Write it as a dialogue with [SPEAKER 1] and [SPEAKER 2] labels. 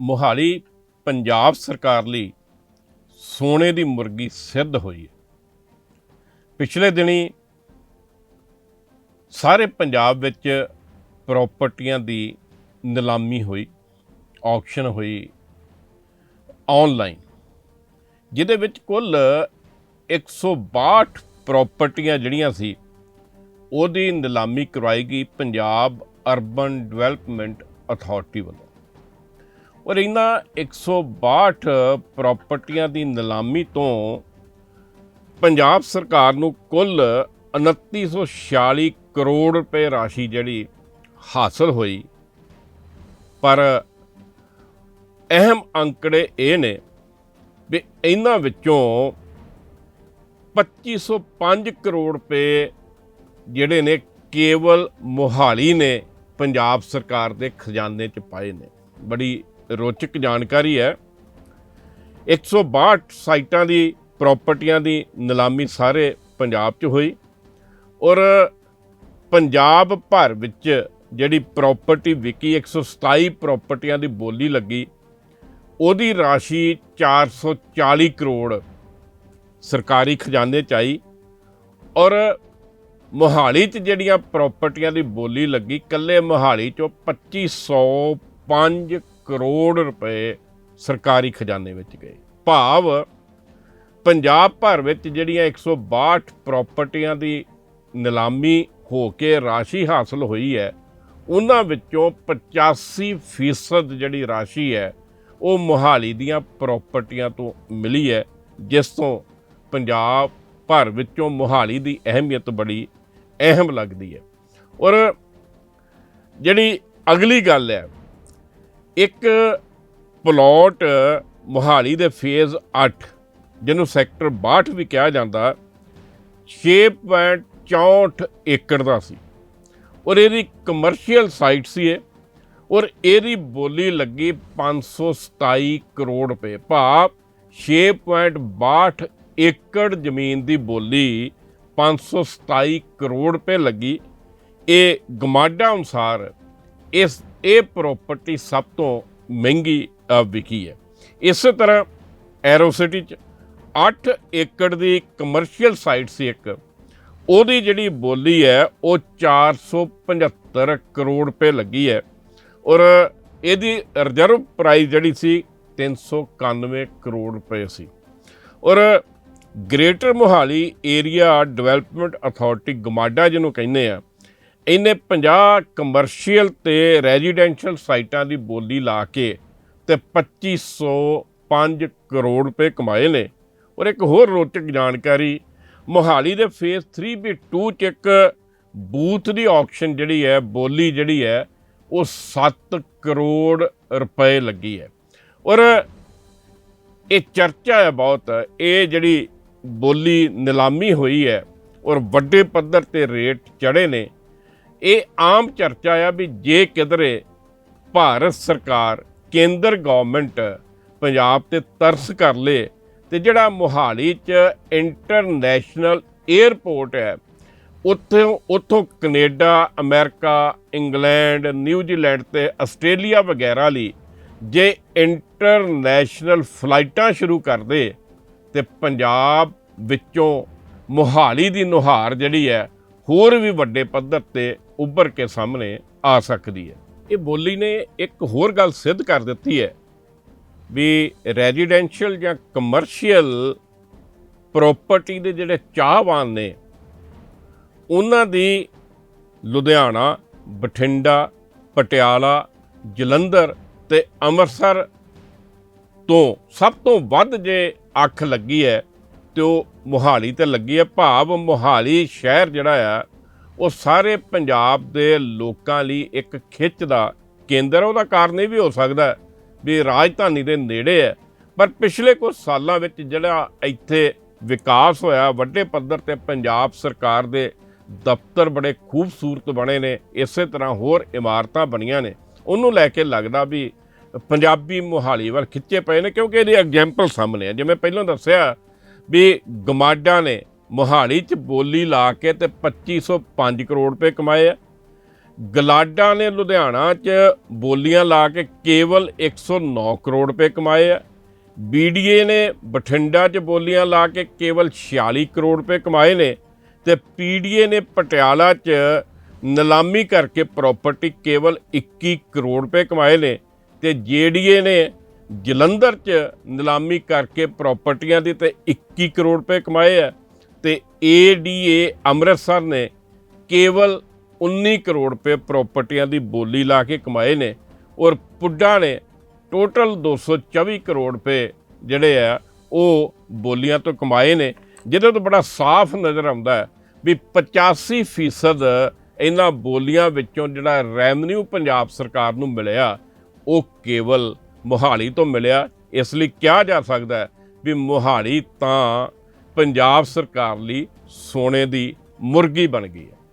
[SPEAKER 1] ਮੋਹਾਲੀ ਪੰਜਾਬ ਸਰਕਾਰ ਲਈ ਸੋਨੇ ਦੀ ਮੁਰਗੀ ਸਿੱਧ ਹੋਈ ਹੈ। ਪਿਛਲੇ ਦਿਨੀ ਸਾਰੇ ਪੰਜਾਬ ਵਿੱਚ ਪ੍ਰਾਪਰਟੀਆਂ ਦੀ ਨਿਲਾਮੀ ਹੋਈ ਆਕਸ਼ਨ ਹੋਈ ਆਨਲਾਈਨ ਜਿਹਦੇ ਵਿੱਚ ਕੁੱਲ 162 ਪ੍ਰਾਪਰਟੀਆਂ ਜਿਹੜੀਆਂ ਸੀ, ਉਹਦੀ ਨਿਲਾਮੀ ਕਰਵਾਈ ਗਈ ਪੰਜਾਬ ਅਰਬਨ ਡਿਵੈਲਪਮੈਂਟ ਅਥਾਰਟੀ ਵੱਲੋਂ। ਔਰ ਇਹਨਾਂ 162 ਪ੍ਰਾਪਰਟੀਆਂ ਦੀ ਨਿਲਾਮੀ ਤੋਂ ਪੰਜਾਬ ਸਰਕਾਰ ਨੂੰ ਕੁੱਲ 2946 ਕਰੋੜ ਰੁਪਏ ਰਾਸ਼ੀ ਜਿਹੜੀ ਹਾਸਲ ਹੋਈ। ਪਰ ਅਹਿਮ ਅੰਕੜੇ ਇਹ ਨੇ ਵੀ ਇਹਨਾਂ ਵਿੱਚੋਂ 2505 ਕਰੋੜ ਰੁਪਏ ਜਿਹੜੇ ਨੇ ਕੇਵਲ ਮੋਹਾਲੀ ਨੇ, ਪੰਜਾਬ ਸਰਕਾਰ ਦੇ ਖਜ਼ਾਨੇ 'ਚ ਪਾਏ ਨੇ। ਬੜੀ ਰੋਚਕ ਜਾਣਕਾਰੀ ਹੈ। 162 ਸਾਈਟਾਂ ਦੀ, ਪ੍ਰਾਪਰਟੀਆਂ ਦੀ ਨਿਲਾਮੀ ਸਾਰੇ ਪੰਜਾਬ 'ਚ ਹੋਈ ਔਰ ਪੰਜਾਬ ਭਰ ਵਿੱਚ ਜਿਹੜੀ ਪ੍ਰਾਪਰਟੀ ਵਿਕੀ 127 ਪ੍ਰਾਪਰਟੀਆਂ ਦੀ ਬੋਲੀ ਲੱਗੀ, ਉਹਦੀ ਰਾਸ਼ੀ 440 ਕਰੋੜ ਸਰਕਾਰੀ ਖਜ਼ਾਨੇ 'ਚ ਆਈ ਔਰ ਮੋਹਾਲੀ 'ਚ ਜਿਹੜੀਆਂ ਪ੍ਰਾਪਰਟੀਆਂ ਦੀ ਬੋਲੀ ਲੱਗੀ ਕੱਲੇ ਮੋਹਾਲੀ 'ਚੋਂ 2505 ਕਰੋੜ ਰੁਪਏ ਸਰਕਾਰੀ ਖਜ਼ਾਨੇ ਵਿੱਚ ਗਏ। ਭਾਵ ਪੰਜਾਬ ਭਰ ਵਿੱਚ ਜਿਹੜੀਆਂ 162 ਪ੍ਰਾਪਰਟੀਆਂ ਦੀ ਨਿਲਾਮੀ ਹੋ ਕੇ ਰਾਸ਼ੀ ਹਾਸਲ ਹੋਈ ਹੈ, ਉਹਨਾਂ ਵਿੱਚੋਂ 85% ਜਿਹੜੀ ਰਾਸ਼ੀ ਹੈ, ਉਹ ਮੋਹਾਲੀ ਦੀਆਂ ਪ੍ਰਾਪਰਟੀਆਂ ਤੋਂ ਮਿਲੀ ਹੈ, ਜਿਸ ਤੋਂ ਪੰਜਾਬ ਭਰ ਵਿੱਚੋਂ ਮੋਹਾਲੀ ਦੀ ਅਹਿਮੀਅਤ ਬੜੀ ਅਹਿਮ ਲੱਗਦੀ ਹੈ। ਔਰ ਜਿਹੜੀ ਅਗਲੀ ਗੱਲ ਹੈ ਇੱਕ ਪਲਾਟ ਮੋਹਾਲੀ ਦੇ ਫੇਜ਼ 8 ਜਿਹਨੂੰ ਸੈਕਟਰ 62 ਵੀ ਕਿਹਾ ਜਾਂਦਾ 6.64 ਏਕੜ ਦਾ ਸੀ। ਔਰ ਇਹਦੀ ਕਮਰਸ਼ੀਅਲ ਸਾਈਟ ਸੀ ਇਹ। ਔਰ ਇਹਦੀ ਬੋਲੀ ਲੱਗੀ 527 ਕਰੋੜ ਰੁਪਏ। ਭਾਵ 6.62 ਏਕੜ ਜ਼ਮੀਨ ਦੀ ਬੋਲੀ 527 ਕਰੋੜ ਰੁਪਏ ਲੱਗੀ। ਇਹ ਗਮਾਡਾ ਅਨੁਸਾਰ ਇਸ, ਇਹ ਪ੍ਰਾਪਰਟੀ ਸਭ ਤੋਂ ਮਹਿੰਗੀ ਵਿਕੀ ਹੈ। ਇਸੇ ਤਰ੍ਹਾਂ ਐਰੋ ਸਿਟੀ ਚ 8 ਏਕੜ ਦੀ ਕਮਰਸ਼ੀਅਲ ਸਾਈਟ ਸੀ ਇੱਕ। ਉਹਦੀ ਜਿਹੜੀ ਬੋਲੀ ਹੈ, ਉਹ 475 ਕਰੋੜ ਰੁਪਏ ਲੱਗੀ ਹੈ। ਔਰ ਇਹਦੀ ਰਿਜ਼ਰਵ ਪ੍ਰਾਈਸ ਜਿਹੜੀ ਸੀ 391 ਕਰੋੜ ਰੁਪਏ ਸੀ। ਔਰ greater Mohali area development authority GMADA ਜਿਹਨੂੰ ਕਹਿੰਦੇ ਆ ਇਹਨੇ 50 ਕਮਰਸ਼ੀਅਲ ਤੇ ਰੈਜ਼ੀਡੈਂਸ਼ੀਅਲ ਸਾਈਟਾਂ ਦੀ ਬੋਲੀ ਲਾ ਕੇ ਤੇ 2505 ਕਰੋੜ ਰੁਪਏ ਕਮਾਏ ਨੇ। ਔਰ ਇੱਕ ਹੋਰ ਰੋਚਕ ਜਾਣਕਾਰੀ, ਮੋਹਾਲੀ ਦੇ ਫੇਸ 3 ਵੀ 2 ਚ ਇੱਕ ਬੂਥ ਦੀ ਆਕਸ਼ਨ ਜਿਹੜੀ ਹੈ, ਬੋਲੀ ਜਿਹੜੀ ਹੈ, ਉਹ 7 ਕਰੋੜ ਰੁਪਏ ਲੱਗੀ ਹੈ। ਔਰ ਇਹ ਚਰਚਾ ਹੈ ਬਹੁਤ, ਇਹ ਜਿਹੜੀ ਬੋਲੀ ਨਿਲਾਮੀ ਹੋਈ ਹੈ ਔਰ ਵੱਡੇ ਪੱਧਰ ਤੇ ਰੇਟ ਚੜੇ ਨੇ ਇਹ ਆਮ ਚਰਚਾ ਆ ਵੀ ਜੇ ਕਿਧਰੇ ਭਾਰਤ ਸਰਕਾਰ, ਕੇਂਦਰ ਗਵਰਨਮੈਂਟ ਪੰਜਾਬ ਤੇ ਤਰਸ ਕਰ ਲੇ ਤੇ ਜਿਹੜਾ ਮੋਹਾਲੀ 'ਚ ਇੰਟਰਨੈਸ਼ਨਲ 에ਅਰਪੋਰਟ ਹੈ, ਉੱਥੋਂ ਉੱਥੋਂ Canada, America, England New Zealand ਤੇ ਆਸਟ੍ਰੇਲੀਆ ਵਗੈਰਾ ਲਈ ਜੇ ਇੰਟਰਨੈਸ਼ਨਲ ਫਲਾਈਟਾਂ ਸ਼ੁਰੂ ਕਰਦੇ ਤੇ ਪੰਜਾਬ ਵਿੱਚੋਂ ਮੋਹਾਲੀ ਦੀ ਨੁਹਾਰ ਜਿਹੜੀ ਹੈ ਹੋਰ ਵੀ ਵੱਡੇ ਪੱਧਰ ਤੇ ਉੱਭਰ ਕੇ ਸਾਹਮਣੇ ਆ ਸਕਦੀ ਹੈ। ਇਹ ਬੋਲੀ ਨੇ ਇੱਕ ਹੋਰ ਗੱਲ ਸਿੱਧ ਕਰ ਦਿੱਤੀ ਹੈ ਵੀ ਰੈਜ਼ੀਡੈਂਸ਼ੀਅਲ ਜਾਂ ਕਮਰਸ਼ੀਅਲ ਪ੍ਰਾਪਰਟੀ ਦੇ ਜਿਹੜੇ ਚਾਹਵਾਨ ਨੇ, ਉਹਨਾਂ ਦੀ ਲੁਧਿਆਣਾ, ਬਠਿੰਡਾ, ਪਟਿਆਲਾ, ਜਲੰਧਰ ਤੇ ਅੰਮ੍ਰਿਤਸਰ ਤੋਂ ਸਭ ਤੋਂ ਵੱਧ ਜੇ ਅੱਖ ਲੱਗੀ ਹੈ ਤੇ ਉਹ ਮੋਹਾਲੀ ਤੇ ਲੱਗੀ ਹੈ। ਭਾਵ ਮੋਹਾਲੀ ਸ਼ਹਿਰ ਜਿਹੜਾ ਆ ਉਹ ਸਾਰੇ ਪੰਜਾਬ ਦੇ ਲੋਕਾਂ ਲਈ ਇੱਕ ਖਿੱਚ ਦਾ ਕੇਂਦਰ ਹੈ ਉਹਦਾ ਕਾਰਨ ਇਹ ਵੀ ਹੋ ਸਕਦਾ ਵੀ ਰਾਜਧਾਨੀ ਦੇ ਨੇੜੇ ਹੈ। ਪਰ ਪਿਛਲੇ ਕੁਝ ਸਾਲਾਂ ਵਿੱਚ ਜਿਹੜਾ ਇੱਥੇ ਵਿਕਾਸ ਹੋਇਆ, ਵੱਡੇ ਪੱਧਰ ਤੇ ਪੰਜਾਬ ਸਰਕਾਰ ਦੇ ਦਫ਼ਤਰ ਬੜੇ ਖੂਬਸੂਰਤ ਬਣੇ ਨੇ, ਇਸੇ ਤਰ੍ਹਾਂ ਹੋਰ ਇਮਾਰਤਾਂ ਬਣੀਆਂ ਨੇ। ਉਹਨੂੰ ਲੈ ਕੇ ਲੱਗਦਾ ਵੀ ਪੰਜਾਬੀ ਮੋਹਾਲੀ ਵੱਲ ਖਿੱਚੇ ਪਏ ਨੇ, ਕਿਉਂਕਿ ਇਹਦੇ ਐਗਜ਼ਾਮਪਲ ਸਾਹਮਣੇ ਆ। ਜਿਵੇਂ ਪਹਿਲਾਂ ਦੱਸਿਆ ਵੀ ਗਮਾਡਾ ਨੇ ਮੋਹਾਲੀ 'ਚ ਬੋਲੀ ਲਾ ਕੇ ਤੇ 2505 ਕਰੋੜ ਰੁਪਏ ਕਮਾਏ ਆ। ਗਲਾਡਾ ਨੇ ਲੁਧਿਆਣਾ 'ਚ ਬੋਲੀਆਂ ਲਾ ਕੇ ਕੇਵਲ 109 ਕਰੋੜ ਰੁਪਏ ਕਮਾਏ ਆ। ਬੀਡੀਏ ਨੇ ਬਠਿੰਡਾ 'ਚ ਬੋਲੀਆਂ ਲਾ ਕੇ ਕੇਵਲ 46 ਕਰੋੜ ਰੁਪਏ ਕਮਾਏ ਨੇ ਤੇ ਪੀਡੀਏ ਨੇ ਪਟਿਆਲਾ 'ਚ ਨਿਲਾਮੀ ਕਰਕੇ ਪ੍ਰਾਪਰਟੀ ਕੇਵਲ 21 ਕਰੋੜ ਰੁਪਏ ਕਮਾਏ ਨੇ ਤੇ ਜੇਡੀਏ ਨੇ ਜਲੰਧਰ 'ਚ ਨਿਲਾਮੀ ਕਰਕੇ ਪ੍ਰਾਪਰਟੀਆਂ ਦੀ ਤੇ 21 ਕਰੋੜ ਰੁਪਏ ਕਮਾਏ ਆ। ਤੇ ਏਡੀਏ ਅੰਮ੍ਰਿਤਸਰ ਨੇ ਕੇਵਲ 19 ਕਰੋੜ ਰੁਪਏ ਪ੍ਰਾਪਰਟੀਆਂ ਦੀ ਬੋਲੀ ਲਾ ਕੇ ਕਮਾਏ ਨੇ ਔਰ ਪੁੱਡਾ ਨੇ ਟੋਟਲ 224 ਕਰੋੜ ਰੁਪਏ ਜਿਹੜੇ ਆ, ਉਹ ਬੋਲੀਆਂ ਤੋਂ ਕਮਾਏ ਨੇ, ਜਿਹਦੇ ਤੋਂ ਬੜਾ ਸਾਫ਼ ਨਜ਼ਰ ਆਉਂਦਾ ਹੈ ਵੀ 85% ਫੀਸਦ ਇਹਨਾਂ ਬੋਲੀਆਂ ਵਿੱਚੋਂ ਜਿਹੜਾ ਰੈਵਨਿਊ ਪੰਜਾਬ ਸਰਕਾਰ ਨੂੰ ਮਿਲਿਆ, ਉਹ ਕੇਵਲ ਮੋਹਾਲੀ ਤੋਂ ਮਿਲਿਆ। ਇਸ ਲਈ ਕਿਹਾ ਜਾ ਸਕਦਾ ਹੈ ਵੀ ਮੋਹਾਲੀ ਤਾਂ ਪੰਜਾਬ ਸਰਕਾਰ ਲਈ ਸੋਨੇ ਦੀ ਮੁਰਗੀ ਬਣ ਗਈ ਹੈ।